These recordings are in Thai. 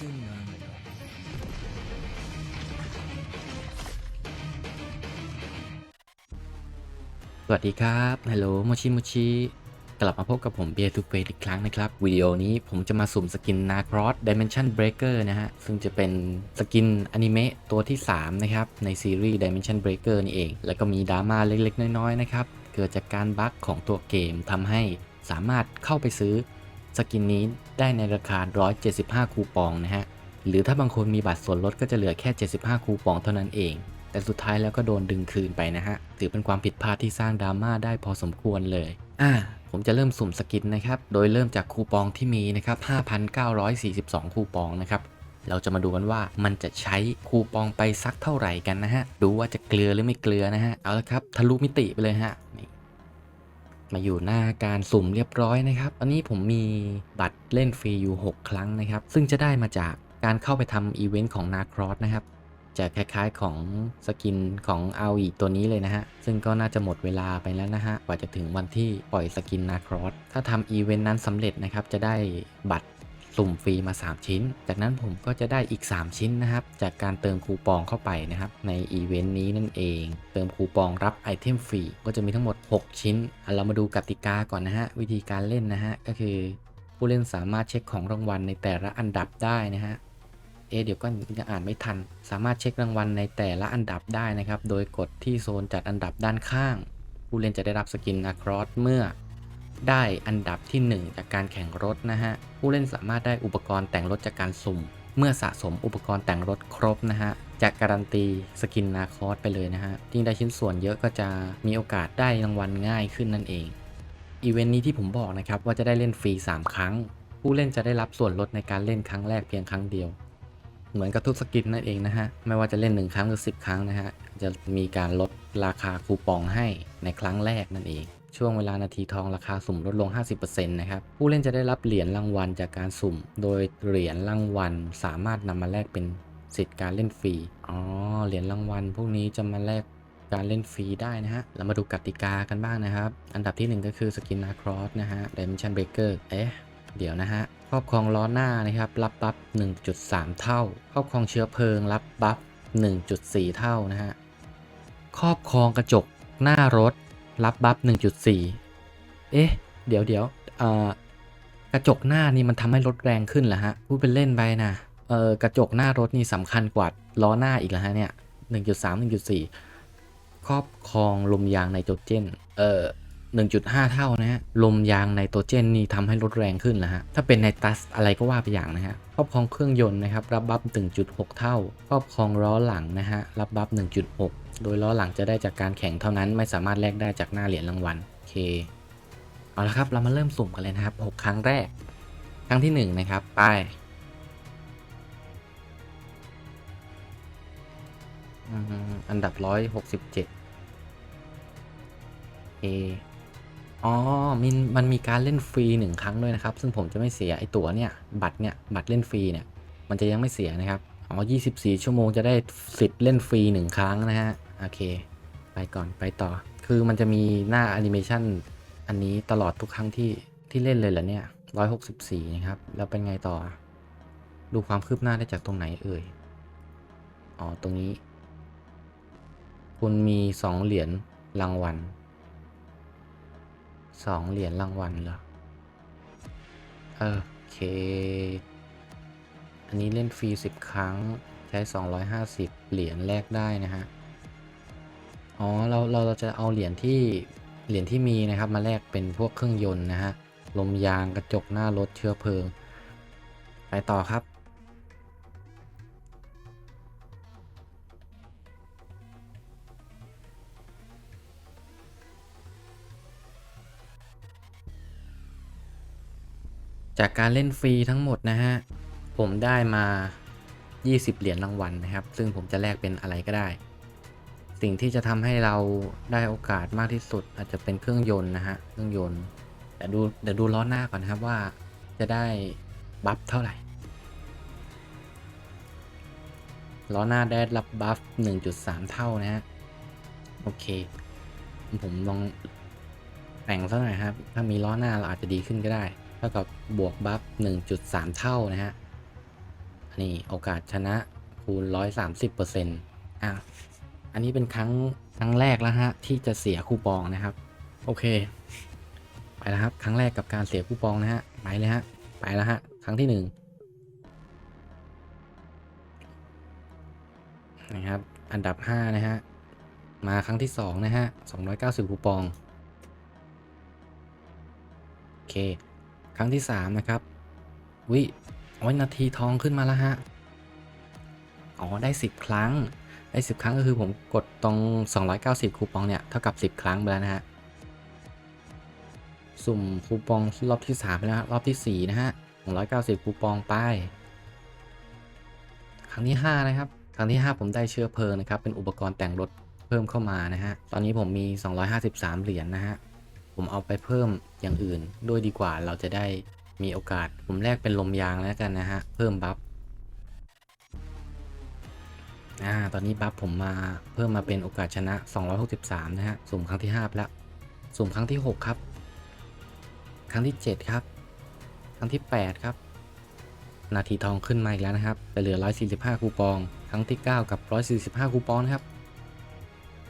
手にならないか สวัสดีครับฮัลโหลโมชิโมชิกลับมาพบกับผมเบียร์ทูเฟอีกครั้งนะครับ วิดีโอนี้ผมจะมาสุ่มสกินนาครอสดิเมนชันเบรกเกอร์นะฮะ ซึ่งจะเป็นสกินอนิเมะตัวที่ 3 นะครับ ในซีรีส์ Dimension Breaker นี่เอง แล้วก็มีดราม่าเล็กๆ น้อยๆ นะครับ เกิดจากการบั๊กของตัวเกมทำให้สามารถเข้าไปซื้อ สกินนี้ได้ในราคา 175 คูปองนะฮะ หรือถ้าบางคนมีบัตรส่วนลดก็จะเหลือแค่ 75 คูปองเท่านั้นเอง แต่สุดท้ายแล้วก็โดนดึงคืนไปนะฮะ ถือเป็นความผิดพลาดที่สร้างดราม่าได้พอสมควรเลย อ่า ผมจะเริ่มสุ่มสกินนะครับ โดยเริ่มจากคูปองที่มีนะครับ 5,942 คูปองนะครับ เราจะมาดูกันว่ามันจะใช้คูปองไปสักเท่าไหร่กันนะฮะ ดูว่าจะเกลือหรือไม่เกลือนะฮะ เอาละครับ ทะลุมิติไปเลยฮะนี่ มาอยู่หน้าการสุ่มเรียบร้อยนะครับ อันนี้ผมมีบัตรเล่นฟรีอยู่ 6 ครั้งนะครับ ซึ่งจะได้มาจากการเข้าไปทำอีเวนต์ของนาครอสนะครับ จะคล้ายๆของสกินของเอาอีตัวนี้เลยนะฮะ ซึ่งก็น่าจะหมดเวลาไปแล้วนะฮะ กว่าจะถึงวันที่ปล่อยสกินนาครอสถ้าทำอีเวนต์นั้นสำเร็จนะครับ จะได้บัตร สุ่มฟรีมา 3 ชิ้น จากนั้นผมก็จะได้อีก 3 ชิ้นนะครับ จากการเติมคูปองเข้าไปนะครับ ในอีเวนต์นี้นั่นเอง เติมคูปองรับไอเทมฟรีก็จะมีทั้งหมด 6 ชิ้นอะเรามาดูกติกาก่อนนะฮะ วิธีการเล่นนะฮะ ก็คือ ผู้เล่นสามารถเช็คของรางวัลในแต่ละอันดับได้นะฮะเอเดี๋ยวก็ยังอ่านไม่ทัน สามารถเช็ครางวัลในแต่ละอันดับได้นะครับ โดยกดที่โซนจัดอันดับด้านข้าง ผู้เล่นจะได้รับสกินนาครอสเมื่อ ได้อันดับที่ 1 จากการแข่งรถนะฮะ ผู้เล่นสามารถได้อุปกรณ์แต่งรถจากการสุ่ม เมื่อสะสมอุปกรณ์แต่งรถครบนะฮะจะการันตีสกินนาครอสไปเลยนะฮะยิ่งได้ชิ้นส่วนเยอะก็จะมีโอกาสได้รางวัลง่ายขึ้นนั่นเอง อีเวนต์นี้ที่ผมบอกนะครับว่าจะได้เล่นฟรี 3 ครั้ง ผู้เล่นจะได้รับส่วนลดในการเล่นครั้งแรกเพียงครั้งเดียว เหมือนกับทุกสกินนั่นเองนะฮะ ไม่ว่าจะเล่น 1 ครั้งหรือ 10 ครั้งนะฮะ จะมีการลดราคาคูปองให้ในครั้งแรกนั่นเอง ช่วงเวลานาทีทองราคาสุ่มลดลง 50%นะครับ ผู้เล่นจะได้รับเหรียญรางวัลจากการสุ่ม โดยเหรียญรางวัลสามารถนำมาแลกเป็นสิทธิ์การเล่นฟรี อ๋อ เหรียญรางวัลพวกนี้จะมาแลกการเล่นฟรีได้นะฮะ เรามาดูกติกากันบ้างนะครับ อันดับทีหนึ่1 ก็คือสกินนาครอสนะฮะ Dimension Breaker เอ๊ะ เดี๋ยวนะฮะ ครอบครองล้อหน้านะครับ รับบัฟ 1.3 เท่า ครอบครองเชื้อเพลิง รับบัฟ 1.4 เท่านะฮะ ครอบครองกระจกหน้ารถ รับบัฟ 1.4 เอ๊ะ เดี๋ยวเดี๋ยวกระจกหน้านี่มันทำให้รถแรงขึ้นเหรอฮะ พูดเป็นเล่นไปนะเออกระจกหน้ารถนี่สำคัญกว่าล้อหน้าอีกแล้วฮะเนี่ย 1.3 1.4 ครอบครองลมยางไนโตรเจน เออ1.5 เท่านะฮะ ลมยางไนโตรเจนนี่ทำให้รถแรงขึ้นนะฮะ ถ้าเป็นไนตรัสอะไรก็ว่าไปอย่างนะฮะ ครอบครองเครื่องยนต์นะครับ รับบัฟ 1.6 เท่า ครอบครองล้อหลังนะฮะ รับบัฟ 1.6 โดยล้อหลังจะได้จากการแข่งเท่านั้นไม่สามารถแลกได้จากหน้าเหรียญรางวัลโอเคเอาละครับเรามาเริ่มสุ่มกันเลยนะครับ 6 ครั้งแรก ครั้งที่ 1 นะครับ ไปอืมอันดับ 167เออ๋อมินมันมีการเล่นฟรีหนึ่งครั้งด้วยนะครับ ซึ่งผมจะไม่เสียไอตั๋วเนี่ยบัตรเนี่ยบัตรเล่นฟรีเนี่ยมันจะยังไม่เสียนะครับอ๋อ24 ชั่วโมงจะได้สิทธิ์เล่นฟรีหนึ่งครั้งนะฮะ โอเค ไปก่อนไปต่อ คือมันจะมีหน้าแอนิเมชันอันนี้ตลอดทุกครั้งที่ที่เล่นเลยเหรอเนี่ย164นะครับ แล้วเป็นไงต่อ ดูความคืบหน้าได้จากตรงไหนเอ่ย อ๋อ ตรงนี้ คุณมี2เหรียญรางวัลสองเหรียญรางวัลเหรอโอเค อันนี้เล่นฟรี10ครั้งใช้ 250 เหรียญแลกได้นะฮะ อ๋อเราเราเราจะเอาเหรียญที่เหรียญที่มีนะครับ มาแลกเป็นพวกเครื่องยนต์นะฮะลมยางกระจกหน้ารถเชื้อเพลิง ไปต่อครับ จากการเล่นฟรีทั้งหมดนะฮะ ผมได้มา 20 เหรียญรางวัลนะครับ ซึ่งผมจะแลกเป็นอะไรก็ได้ สิ่งที่จะทำให้เราได้โอกาสมากที่สุด อาจจะเป็นเครื่องยนต์นะฮะเครื่องยนต์แต่ดูเดี๋ยวดูล้อหน้าก่อนนะครับว่าจะได้บัฟเท่าไหร่ล้อหน้าได้รับบัฟ 1.3 เท่านะฮะ โอเค ผมลองแต่งสักหน่อยครับ ถ้ามีล้อหน้าเราอาจจะดีขึ้นก็ได้ เท่ากับบวกบัฟ 1.3 เท่านะฮะ นี่โอกาสชนะคูณ 130%อะ อันนี้เป็นครั้งครั้งแรกแล้วฮะที่จะเสียคูปองนะครับ โอเค ไปแล้วครับ ครั้งแรกกับการเสียคูปองนะฮะไปเลยฮะไปแล้วฮะครั้งที่หนึ่งนะครับ อันดับ 5 นะฮะ มาครั้งที่ 2 นะฮะ 290 คูปอง โอเค ครั้งที่ 3 นะครับ วิโอ้ยนาทีทองขึ้นมาแล้วฮะ อ๋อ ได้ 10 ครั้ง ได้10ครั้งก็คือผมกดตรง 290 คูปองเนี่ย เท่ากับ 10 ครั้งไปแล้วนะฮะ สุ่มคูปองรอบที่3ไปแล้วฮะรอบที่ 4 นะฮะ190 คูปองไป ครั้งที่ 5 นะครับ ครั้งที่ 5 ผมได้เชื้อเพลิงนะครับ เป็นอุปกรณ์แต่งรถเพิ่มเข้ามานะฮะ ตอนนี้ผมมี 253 เหรียญนนะฮะ ผมเอาไปเพิ่มอย่างอื่นด้วยดีกว่าเราจะได้มีโอกาส ผมแลกเป็นลมยางแล้วกันนะฮะ เพิ่มบัฟ อ่าตอนนี้บัฟผมมาเพิ่มมาเป็นโอกาสชนะ 263 นะฮะ สุ่มครั้งที่5แล้วสุ่มครั้งที่ 6 ครับ ครั้งที่ 7 ครับ ครั้งที่ 8 ครับ นาทีทองขึ้นมาอีกแล้วนะครับแต่เหลือ 145 คูปอง ครั้งที่ 9 กับ 145 คูปองนะครับ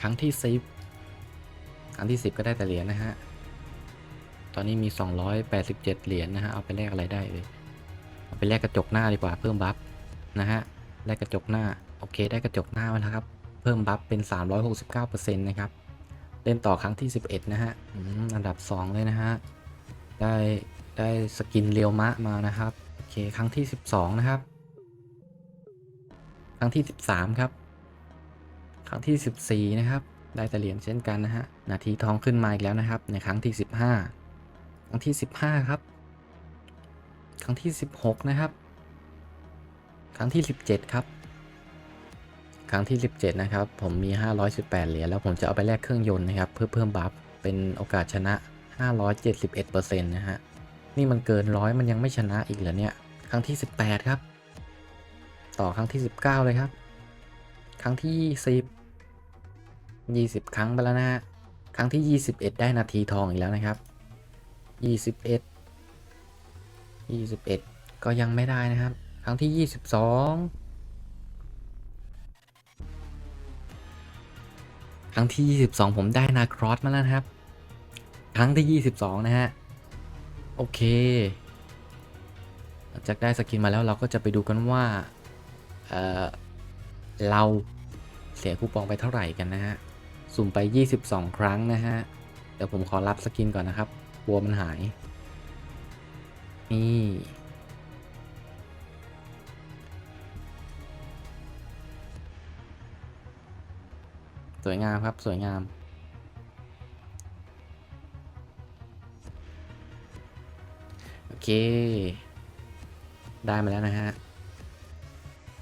ครั้งที่ 10 ครั้งที่ 10 ก็ได้แต่เหรียญนะฮะ ตอนนี้มี 287 เหรียญนะฮะ เอาไปแลกอะไรได้เลย เอาไปแลกกระจกหน้าดีกว่า เพิ่มบัฟนะฮะ แลกกระจกหน้า โอเค ได้กระจกหน้ามาแล้วครับ เพิ่มบัฟเป็น 369%นะครับ เล่นต่อครั้งที่ 11 นะฮะอันดับ 2 เลยนะฮะ ได้ได้สกินเรียวมะมานะครับ โอเค ครั้งที่ 12 นะครับ ครั้งที่ 13 ครับ ครั้งที่ 14 นะครับ ได้แต่เหรียญเช่นกันนะฮะ นาทีทองขึ้นมาอีกแล้วนะครับ ในครั้งที่ 15 ครั้งที่ 15 ครับ ครั้งที่ 16 นะครับ ครั้งที่ 17 ครับ ครั้งที่ 17 นะครับ ผมมี 518 เหรียญแล้วผมจะเอาไปแลกเครื่องยนต์นะครับ เพื่อเพิ่มบัฟเป็นโอกาสชนะ 571%นะฮะนี่มันเกินร้อยมันยังไม่ชนะอีกเหรอเนี่ยครั้งที่ 18 ครับ ต่อครั้งที่ 19 เลยครับ ครั้งที่ 20 20 ครั้งไปแล้วนะฮะครั้งที่ 21 ได้นาทีทองอีกแล้วนะครับ 21 21 ก็ยังไม่ได้นะครับ ครั้งที่ 22 ครั้งที่ 22 ผมได้นาครอสมาแล้วนะครับ ครั้งที่ 22 นะฮะ โอเค หลังจากได้สกินมาแล้วเราก็จะไปดูกันว่า เออเราเสียคูปองไปเท่าไหร่กันนะฮะ สุ่มไป 22 ครั้งนะฮะ เดี๋ยวผมขอรับสกินก่อนนะครับกลัวมันหาย นี่ สวยงามครับ สวยงาม โอเค ได้มาแล้วนะฮะ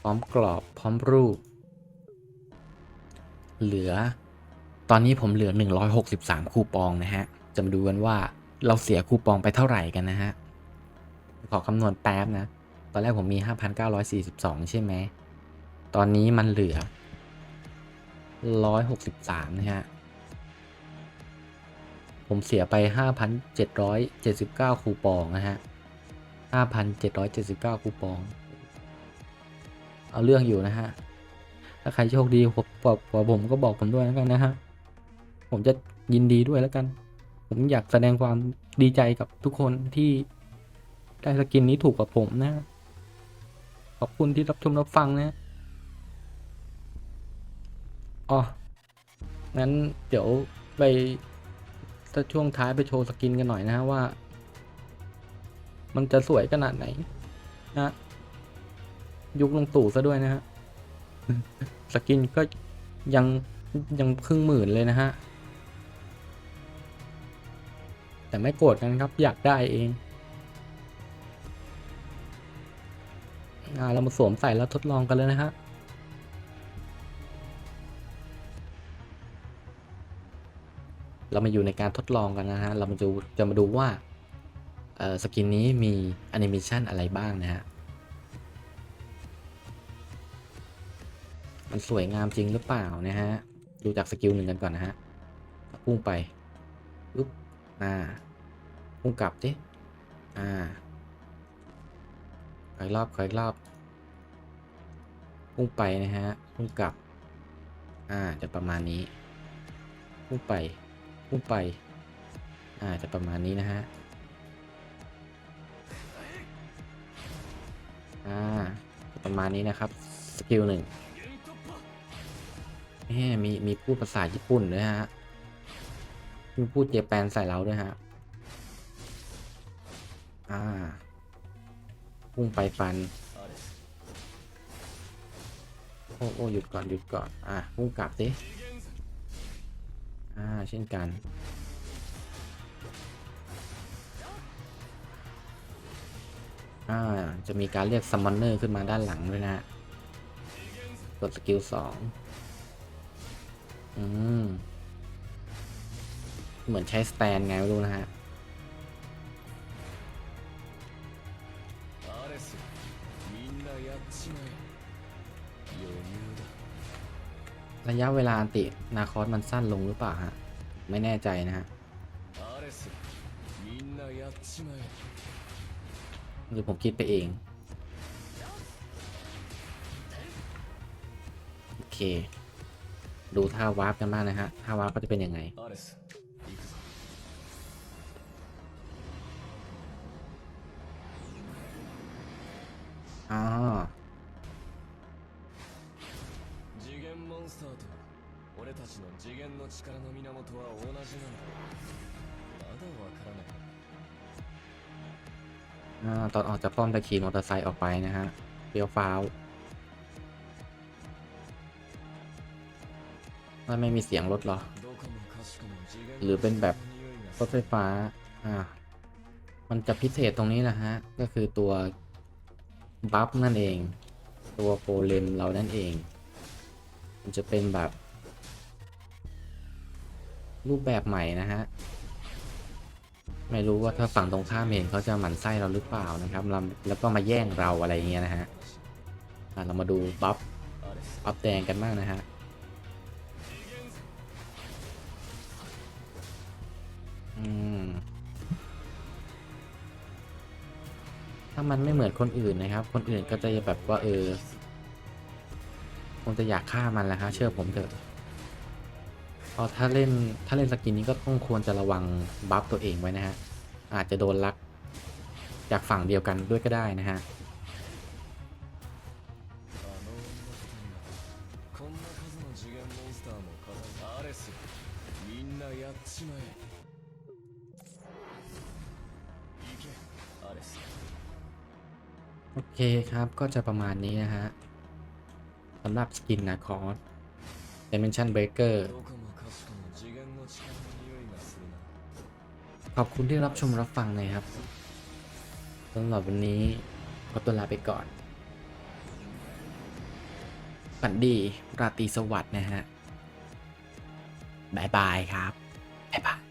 พร้อมกรอบ พร้อมรูป เหลือ ตอนนี้ผมเหลือ 163 คูปองนะฮะ จะมาดูกันว่าเราเสียคูปองไปเท่าไหร่กันนะฮะ ขอคำนวณแป๊บนะ ตอนแรกผมมี 5,942 ใช่ไหม ตอนนี้มันเหลือ 163 นะฮะ ผมเสียไป 5,779 คูปองนะฮะ 5,779 คูปอง เอาเรื่องอยู่นะฮะ ถ้าใครโชคดีผมบอผมก็บอกผมด้วยแล้วกันนะฮะ ผมจะยินดีด้วยแล้วกัน ผมอยากแสดงความดีใจกับทุกคนที่ได้สกินนี้ถูกกับผมนะ ขอบคุณที่รับชมรับฟังนะ อ๋อ งั้นเดี๋ยวไปถ้าช่วงท้ายไปโชว์สกินกันหน่อยนะฮะว่า มันจะสวยขนาดไหนนะยุคลงตู่ซะด้วยนะฮะ สกินก็ยังยังครึ่งหมื่นเลยนะฮะ แต่ไม่โกรธกันครับ อยากได้เองอ่าเรามาสวมใส่แล้วทดลองกันเลยนะฮะ เรามาอยู่ในการทดลองกันนะฮะ เรามาดูจะมาดูว่าสกินนี้มีแอนิเมชันอะไรบ้างนะฮะ มันสวยงามจริงหรือเปล่านะฮะ ดูจากสกิลหนึ่งกันก่อนนะฮะ พุ่งไปปุ๊บอ่า พุ่งกลับดิอ่าขออีกรอบขออีกรอบ พุ่งไปนะฮะ พุ่งกลับ อ่า จะประมาณนี้ พุ่งไป พุ่งไปอ่าจะประมาณนี้นะฮะ อ่าจะประมาณนี้นะครับ สกิลหนึ่งแหมมี มีพูดภาษาญี่ปุ่นด้วยฮะ มีพูดเจแปนใส่เราด้วยฮะ อ่า พุ่งไปฟันโอ้โอ้หยุดก่อน หยุดก่อน อะพุ่งกลับสิอ่า เช่นกัน อ่า จะมีการเรียกซัมมอนเนอร์ขึ้นมาด้านหลังด้วยนะฮะกดสกิลสองอืม เหมือนใช้สแตนไงไม่รู้นะฮะ アレスみんなやっちまえ余裕だ ระยะเวลาอันตินาคอสมันสั้นลงหรือเปล่าฮะ ไม่แน่ใจนะฮะ หรือผมคิดไปเอง โอเค ดูท่าวาร์ปกันบ้างนะฮะ ท่าวาร์ปก็จะเป็นยังไงอ๋อ ンスターと俺たちの次元の力の源は同じなんだまだわからない อ่า ตอนออกจากป้อมตะขี่มอเตอร์ไซค์ออกไปนะฮะเฟี้ยวฟ้าวมันไม่มีเสียงรถเหรอ どこもかしこも次元 หรือเป็นแบบ の匂いが รถไฟฟ้า อ่า มันจะพิเศษตรงนี้นะฮะ ก็คือตัวบัฟนั่นเอง ตัวโปรเลมเรานั่นเอง จะเป็นแบบ รูปแบบใหม่นะฮะ ไม่รู้ว่าถ้าฝั่งตรงข้ามเห็นเขาจะหมั่นไส้เราหรือเปล่านะครับ แล้วก็มาแย่งเราอะไรเงี้ยนะฮะเรามาดูบัฟบัฟแดงกันบ้างนะฮะถ้ามันไม่เหมือนคนอื่นนะครับ คนอื่นก็จะแบบว่าเออ คงจะอยากฆ่ามันแหละฮะเชื่อผมเถอะพอถ้าเล่นถ้าเล่นสกินนี้ก็ต้องควรจะระวังบัฟตัวเองไว้นะฮะ อาจจะโดนลัก จากฝั่งเดียวกันด้วยก็ได้นะฮะโอเคครับก็จะประมาณนี้นะฮะ สำหรับสกินนะคอสเดเมนชั่นเบรกเกอร์ขอบคุณที่รับชมรับฟังนะครับสำหรับวันนี้ขอตัวลาไปก่อนฝันดี ราตรีสวัสดิ์นะฮะบายบายครับบายบาย